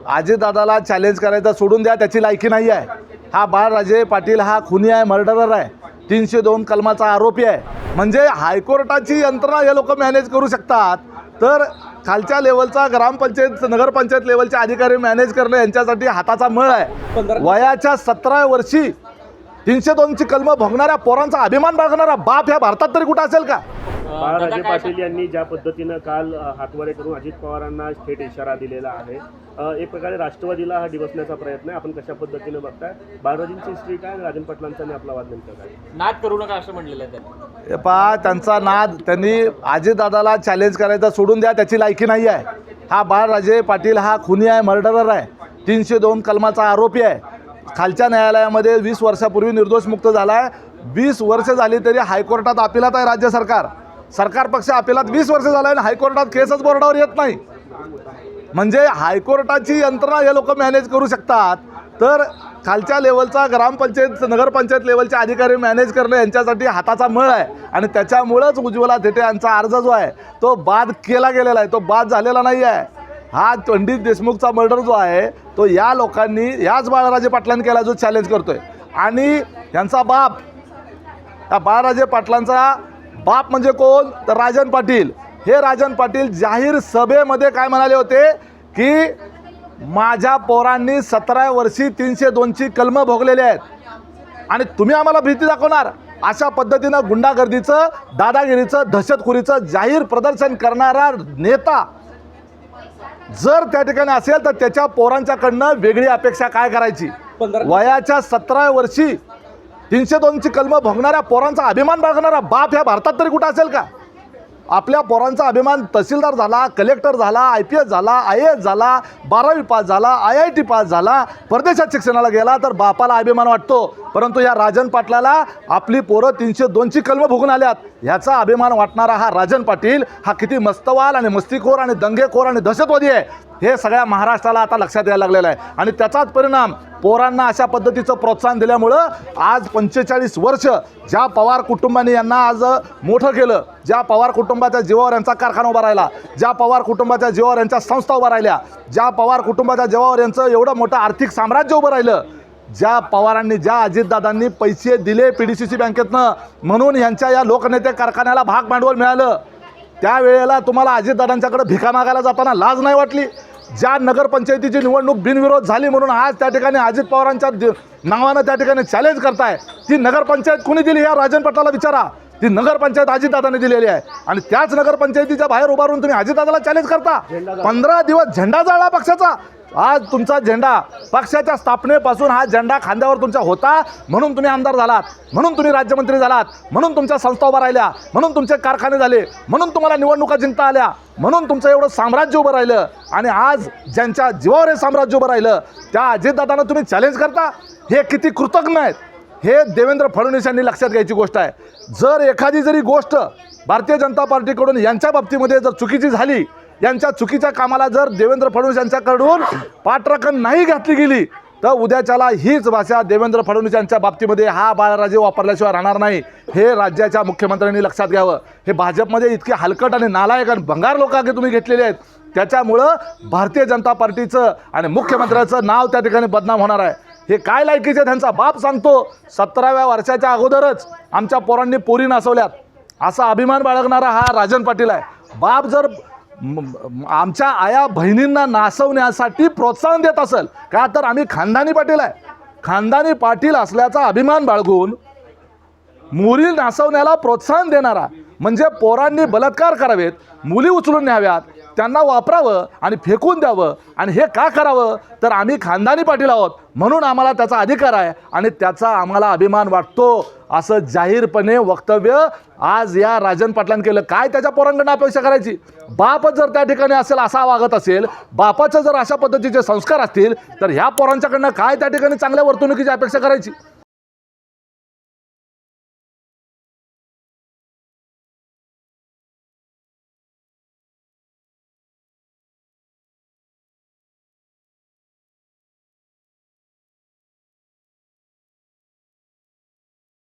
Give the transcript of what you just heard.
दादाला चॅलेंज करायचं सोडून द्या त्याची लायकी नाही आहे. हा बाळराजे पाटील हा खुनी आहे मर्डरर आहे. तीनशे दोन कलमाचा आरोपी आहे. म्हणजे हायकोर्टाची यंत्रणा हे लोक मॅनेज करू शकतात. तर खालच्या लेवलचा ग्रामपंचायत नगरपंचायत लेवलचे अधिकारी मॅनेज करणं यांच्यासाठी हाताचा मळ आहे. वयाच्या सतरा वर्षी तीनशे दोनची कलमं भोगणाऱ्या पोरांचा अभिमान बाळगणारा बाप ह्या भारतात तरी कुठं असेल का? बाळाराजे पाटील यांनी ज्या पद्धतीनं काल हातवारे करून अजित पवारांना थेट इशारा दिलेला आहे. एक प्रकारे राष्ट्रवादीला हा डिवसण्याचा प्रयत्न आहे. आपण कशा पद्धतीनं बघताय? बाळराजेंची हिस्ट्री काय आणि राजन पाटलांचा आणि आपला वाद नेमका काय? नाद करू नका असं म्हणलेलं आहे त्यांनी. पहा त्यांचा नाद त्यांनी अजितदादाला चॅलेंज करायचं सोडून द्या त्याची लायकी नाही आहे. हा बाळराजे पाटील हा खुनी आहे मर्डरर आहे. तीनशे दोन कलमाचा आरोपी आहे. खालच्या न्यायालयामध्ये वीस वर्षापूर्वी निर्दोष मुक्त झाला आहे. वीस वर्ष झाली तरी हायकोर्टात अपिलात आहे राज्य सरकार. सरकार पक्ष अपिलात वीस वर्ष झालं आहे आणि हायकोर्टात केसच बोर्डावर येत नाही. म्हणजे हायकोर्टाची यंत्रणा हे लोक मॅनेज करू शकतात. तर खालच्या लेवलचा ग्रामपंचायत नगरपंचायत लेवलचे अधिकारी मॅनेज करणं यांच्यासाठी हाताचा मळ आहे. आणि त्याच्यामुळंच उज्ज्वला थेटे यांचा अर्ज जो आहे तो बाद केला गेलेला आहे. तो बाद झालेला नाही आहे. हा पंडित देशमुखचा मर्डर जो आहे तो या लोकांनी याच बाळराजे पाटलांनी केला जो चॅलेंज करतोय. आणि यांचा बाप या बाळराजे पाटलांचा बाप म्हणजे कोण? तर राजन पाटील. हे राजन पाटील जाहीर सभेमध्ये काय म्हणाले होते? की माझ्या पोरांनी सतरा वर्षी तीनशे दोनची कलमं भोगलेली आहेत. आणि तुम्ही आम्हाला भीती दाखवणार. अशा पद्धतीनं गुंडागर्दीचं दादागिरीचं दहशतखोरीचं जाहीर प्रदर्शन करणारा नेता जर त्या ठिकाणी असेल तर त्याच्या पोरांच्याकडनं वेगळी अपेक्षा काय करायची? वयाच्या सतरा वर्षी तीनशे दोनची कलमं भोगणाऱ्या पोरांचा अभिमान बाळगणारा बाप ह्या भारतात तरी कुठं असेल का? आपल्या पोरांचा अभिमान तहसीलदार झाला कलेक्टर झाला आय पी एस झाला आय एस झाला बारावी पास झाला आय आय टी पास झाला परदेशात शिक्षणाला गेला तर बापाला अभिमान वाटतो. परंतु या राजन पाटलाला आपली पोरं तीनशे दोनची कलमं भोगून आल्यात. ह्याचा अभिमान वाटणारा हा राजन पाटील हा किती मस्तवाल आणि मस्तीखोर आणि दंगेखोर आणि दहशतवादी आहे. हे सगळ्या महाराष्ट्राला आता लक्षात यायला लागलेलं आहे. आणि त्याचाच परिणाम पोरांना अशा पद्धतीचं प्रोत्साहन दिल्यामुळं आज पंचेचाळीस वर्ष ज्या पवार कुटुंबाने यांना आज मोठं केलं ज्या पवार कुटुंबाच्या जीवावर यांचा कारखाना उभा राहिला ज्या पवार कुटुंबाच्या जीवावर यांच्या संस्था उभा राहिल्या ज्या पवार कुटुंबाच्या जीवावर यांचं एवढं मोठं आर्थिक साम्राज्य उभं राहिलं ज्या पवारांनी ज्या अजितदादांनी पैसे दिले पी डी सी सी बँकेतनं म्हणून यांच्या या लोकनेते कारखान्याला भाग भांडवल मिळालं. त्यावेळेला तुम्हाला अजितदादांच्याकडे भिका मागायला जाताना लाज नाही वाटली. ज्या नगरपंचायतीची निवडणूक बिनविरोध झाली म्हणून आज त्या ठिकाणी अजित पवारांच्या नावानं त्या ठिकाणी चॅलेंज करताय. ती नगरपंचायत कुणी दिली या राजन पटलाला विचारा. ती नगरपंचायत अजितदादाने दिलेली आहे. आणि त्याच नगरपंचायतीच्या बाहेर उभारून तुम्ही अजितदादाला चॅलेंज करता. पंधरा दिवस झेंडा जाळला पक्षाचा. आज तुमचा झेंडा पक्षाच्या स्थापनेपासून हा झेंडा खांद्यावर तुमच्या होता म्हणून तुम्ही आमदार झालात म्हणून तुम्ही राज्यमंत्री झालात म्हणून तुमच्या संस्था उभा राहिल्या म्हणून तुमचे कारखाने झाले म्हणून तुम्हाला निवडणुका जिंकता आल्या म्हणून तुमचं एवढं साम्राज्य उभं राहिलं आणि आज ज्यांच्या जीवावर हे साम्राज्य उभं राहिलं त्या अजितदादांना तुम्ही चॅलेंज करता? हे किती कृतज्ञ आहेत? हे देवेंद्र फडणवीस यांनी लक्षात घ्यायची गोष्ट आहे. जर एखादी जरी गोष्ट भारतीय जनता पार्टीकडून यांच्या बाबतीमध्ये जर चुकीची झाली यांच्या चुकीच्या कामाला जर देवेंद्र फडणवीस यांच्याकडून पाठराखण नाही घातली गेली तर उद्याच्याला हीच भाषा देवेंद्र फडणवीस यांच्या बाबतीमध्ये हा बाळराजे वापरल्याशिवाय राहणार नाही. हे राज्याच्या मुख्यमंत्र्यांनी लक्षात घ्यावं. हे भाजपमध्ये इतके हलकट आणि नालायक आणि भंगार लोक आगे तुम्ही घेतलेले आहेत. त्याच्यामुळं भारतीय जनता पार्टीचं आणि मुख्यमंत्र्याचं नाव त्या ठिकाणी बदनाम होणार आहे. हे काय लायकीचे त्यांचा बाप सांगतो. सतराव्या वर्षाच्या अगोदरच आमच्या पोरांनी पोरी नासवल्यात. असा अभिमान बाळगणारा हा राजन पाटील आहे. बाप जर आमच्या आया बहिणींना नासवण्यासाठी प्रोत्साहन देत असेल. का तर आम्ही खानदानी पाटील आहे. खानदानी पाटील असल्याचा अभिमान बाळगून मुली नासवण्याला प्रोत्साहन देणारा म्हणजे पोरांनी बलात्कार करावेत मुली उचलून न्याव्यात त्यांना वापरावं आणि फेकून द्यावं. आणि हे का करावं? तर आम्ही खानदानी पाटील आहोत. म्हणून आम्हाला त्याचा अधिकार आहे आणि त्याचा आम्हाला अभिमान वाटतो. असं जाहीरपणे वक्तव्य आज या राजन पाटलांनी केलं. काय त्याच्या पोरांकडनं अपेक्षा करायची? बापच जर त्या ठिकाणी असेल असा वागत असेल बापाचं जर अशा पद्धतीचे संस्कार असतील तर ह्या पोरांच्याकडनं काय त्या ठिकाणी चांगल्या वर्तणुकीची अपेक्षा करायची?